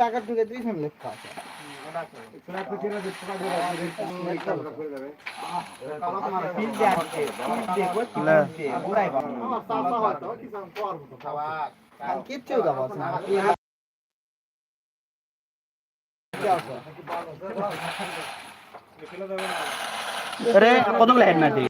টাকা ঢুকে দুইজন লেখা আছে। কিচ্ছু দেবো রে মারছি কামরা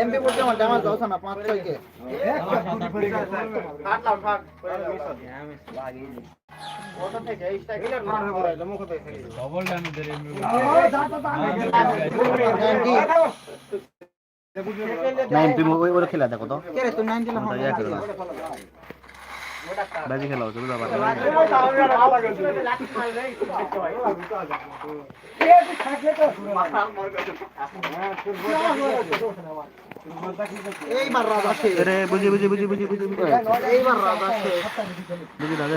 এমপি পড়তে আমার ড্যামেজ দাও না। পাঁচ ছয় কে ওই খেলা দেখো তো। কে বাজি খেলা হচ্ছে বুঝা পারবে বুঝি বুঝি বুঝি বুঝি বুঝি বুঝি রাজা